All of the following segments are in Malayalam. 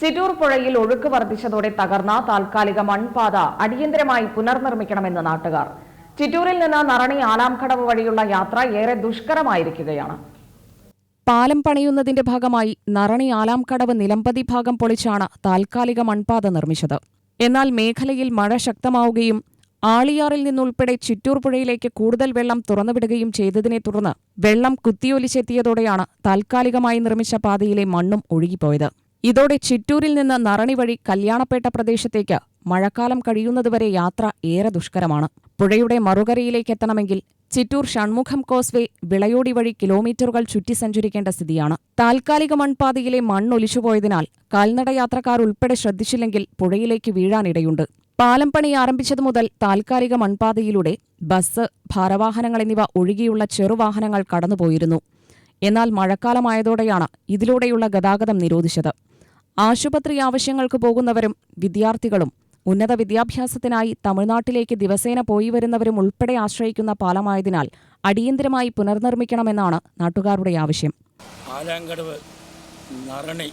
ചിറ്റൂർ പുഴയിൽ ഒഴുക്ക് വർദ്ധിച്ചതോടെ തകർന്ന താൽക്കാലിക മൺപാത അടിയന്തരമായി പുനർനിർമ്മിക്കണമെന്ന് നാട്ടുകാർ. ചിറ്റൂരിൽ നിന്ന് നറണി ആലാംകടവ് വഴിയുള്ള യാത്ര ഏറെ ദുഷ്കരമായിരിക്കുകയാണ്. പാലം പണിയുന്നതിന്റെ ഭാഗമായി നറണി ആലാംകടവ് നിലമ്പതി ഭാഗം പൊളിച്ചാണ് താൽക്കാലിക മൺപാത നിർമ്മിച്ചത്. എന്നാൽ മേഖലയിൽ മഴ ശക്തമാവുകയും ആളിയാറിൽ നിന്നുൾപ്പെടെ ചിറ്റൂർ പുഴയിലേക്ക് കൂടുതൽ വെള്ളം തുറന്നുവിടുകയും ചെയ്തതിനെ തുടർന്ന് വെള്ളം കുത്തിയൊലിച്ചെത്തിയതോടെയാണ് താൽക്കാലികമായി നിർമ്മിച്ച പാതയിലെ മണ്ണും ഒഴുകിപ്പോയത്. ഇതോടെ ചിറ്റൂരിൽ നിന്ന് നറണി വഴി കല്യാണപ്പേട്ട പ്രദേശത്തേക്ക് മഴക്കാലം കഴിയുന്നതുവരെ യാത്ര ഏറെ ദുഷ്കരമാണ്. പുഴയുടെ മറുകരയിലേക്ക് എത്തണമെങ്കിൽ ചിറ്റൂർ ഷൺമുഖം കോസ്വേ വിളയോടി വഴി കിലോമീറ്ററുകൾ ചുറ്റി സഞ്ചരിക്കേണ്ട സ്ഥിതിയാണ്. താൽക്കാലിക മൺപാതയിലെ മണ്ണൊലിച്ചുപോയതിനാൽ കാൽനട യാത്രക്കാർ ഉൾപ്പെടെ ശ്രദ്ധിച്ചില്ലെങ്കിൽ പുഴയിലേക്ക് വീഴാനിടയുണ്ട് പാലം പണി ആരംഭിച്ചതു മുതൽ താൽക്കാലിക മൺപാതയിലൂടെ ബസ് ഭാരവാഹനങ്ങൾ എന്നിവ ഒഴികെയുള്ള ചെറുവാഹനങ്ങൾ കടന്നുപോയിരുന്നു. എന്നാൽ മഴക്കാലമായതോടെയാണ് ഇതിലൂടെയുള്ള ഗതാഗതം നിരോധിച്ചത്. ആശുപത്രി ആവശ്യങ്ങൾക്ക് പോകുന്നവരും വിദ്യാർത്ഥികളും ഉന്നത വിദ്യാഭ്യാസത്തിനായി തമിഴ്നാട്ടിലേക്ക് ദിവസേന പോയി വരുന്നവരും ഉൾപ്പെടെ ആശ്രയിക്കുന്ന പാലമായതിനാൽ അടിയന്തരമായി പുനർനിർമ്മിക്കണമെന്നാണ് നാട്ടുകാരുടെ ആവശ്യം. ആലാങ്കടവ് നറണി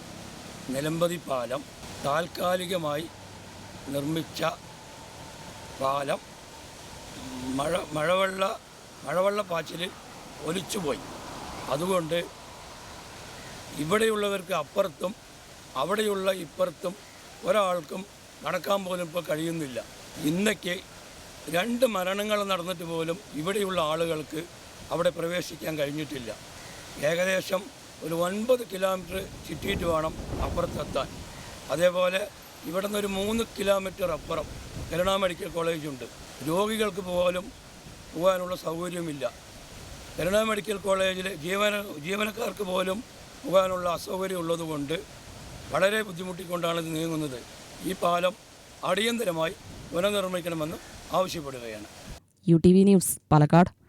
നിലമ്പതി പാലം താൽക്കാലികമായി നിർമ്മിച്ച പാലം മഴ മഴവെള്ള മഴവെള്ള മഴവെള്ളപ്പാച്ചിലിൽ ഒലിച്ചുപോയി. അതുകൊണ്ട് ഇവിടെയുള്ളവർക്ക് അപ്പുറത്തും അവിടെയുള്ള ഇപ്പുറത്തും ഒരാൾക്കും നടക്കാൻ പോലും ഇപ്പോൾ കഴിയുന്നില്ല. ഇന്നയ്ക്ക് രണ്ട് മരണങ്ങൾ നടന്നിട്ട് പോലും ഇവിടെയുള്ള ആളുകൾക്ക് അവിടെ പ്രവേശിക്കാൻ കഴിഞ്ഞിട്ടില്ല. ഏകദേശം ഒരു ഒൻപത് കിലോമീറ്റർ ചുറ്റിയിട്ട് വേണം അപ്പുറത്തെത്താൻ. അതേപോലെ ഇവിടെ നിന്ന് ഒരു മൂന്ന് കിലോമീറ്റർ അപ്പുറം കരുണ മെഡിക്കൽ കോളേജുണ്ട് രോഗികൾക്ക് പോലും പോകാനുള്ള സൗകര്യമില്ല. കരുണ മെഡിക്കൽ കോളേജിൽ ജീവന ജീവനക്കാർക്ക് പോലും പോകാനുള്ള അസൗകര്യം ഉള്ളതുകൊണ്ട് വളരെ ബുദ്ധിമുട്ടിക്കൊണ്ടാണ് ഇത് നീങ്ങുന്നത്. ഈ പാലം അടിയന്തരമായി പുനർനിർമ്മിക്കണമെന്ന് ആവശ്യപ്പെടുകയാണ്. U T V news Palakkad.